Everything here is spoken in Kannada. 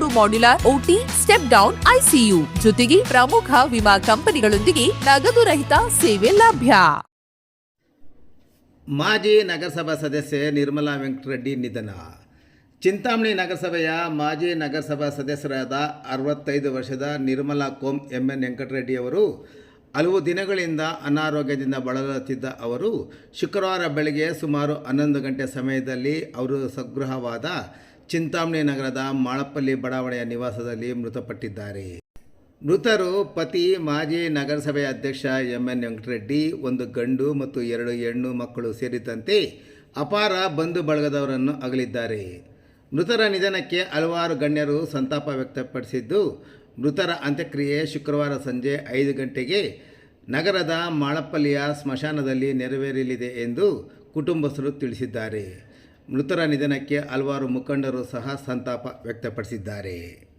ಮೂರು modular OT step down ICU ಜೊತೆಗೆ ಪ್ರಮುಖ ವಿಮಾ ಕಂಪನಿಗಳೊಂದಿಗೆ ನಗದು ರಹಿತ ಸೇವೆ ಲಭ್ಯ. ಮಾಜಿ ನಗರಸಭಾ ಸದಸ್ಯೆ ನಿರ್ಮಲಾ ವೆಂಕಟರೆಡ್ಡಿ ನಿಧನ. ಚಿಂತಾಮಣಿ ನಗರಸಭೆಯ ಮಾಜಿ ನಗರಸಭಾ ಸದಸ್ಯರಾದ ಅರವತ್ತೈದು ವರ್ಷದ ನಿರ್ಮಲಾ ಕೋಂ ಎಂ ಎನ್ ವೆಂಕಟರೆಡ್ಡಿ ಅವರು ಹಲವು ದಿನಗಳಿಂದ ಅನಾರೋಗ್ಯದಿಂದ ಬಳಲುತ್ತಿದ್ದ ಅವರು ಶುಕ್ರವಾರ ಬೆಳಗ್ಗೆ ಸುಮಾರು ಹನ್ನೊಂದು ಗಂಟೆ ಸಮಯದಲ್ಲಿ ಅವರು ಸ್ವಗೃಹವಾದ ಚಿಂತಾಮಣಿ ನಗರದ ಮಾಳಪ್ಪಲ್ಲಿ ಬಡಾವಣೆಯ ನಿವಾಸದಲ್ಲಿ ಮೃತಪಟ್ಟಿದ್ದಾರೆ. ಮೃತರು ಪತಿ, ಮಾಜಿ ನಗರಸಭೆ ಅಧ್ಯಕ್ಷ ಎಂ ಎನ್ ವೆಂಕಟರೆಡ್ಡಿ, ಒಂದು ಗಂಡು ಮತ್ತು ಎರಡು ಹೆಣ್ಣು ಮಕ್ಕಳು ಸೇರಿದಂತೆ ಅಪಾರ ಬಂಧು ಬಳಗದವರನ್ನು ಅಗಲಿದ್ದಾರೆ. ಮೃತರ ನಿಧನಕ್ಕೆ ಹಲವಾರು ಗಣ್ಯರು ಸಂತಾಪ ವ್ಯಕ್ತಪಡಿಸಿದ್ದು, ಮೃತರ ಅಂತ್ಯಕ್ರಿಯೆ ಶುಕ್ರವಾರ ಸಂಜೆ ಐದು ಗಂಟೆಗೆ ನಗರದ ಮಾಳಪ್ಪಲ್ಲಿಯ ಸ್ಮಶಾನದಲ್ಲಿ ನೆರವೇರಲಿದೆ ಎಂದು ಕುಟುಂಬಸ್ಥರು ತಿಳಿಸಿದ್ದಾರೆ. ಮೃತರ ನಿಧನಕ್ಕೆ ಹಲವಾರು ಮುಖಂಡರು ಸಹ ಸಂತಾಪ ವ್ಯಕ್ತಪಡಿಸಿದ್ದಾರೆ.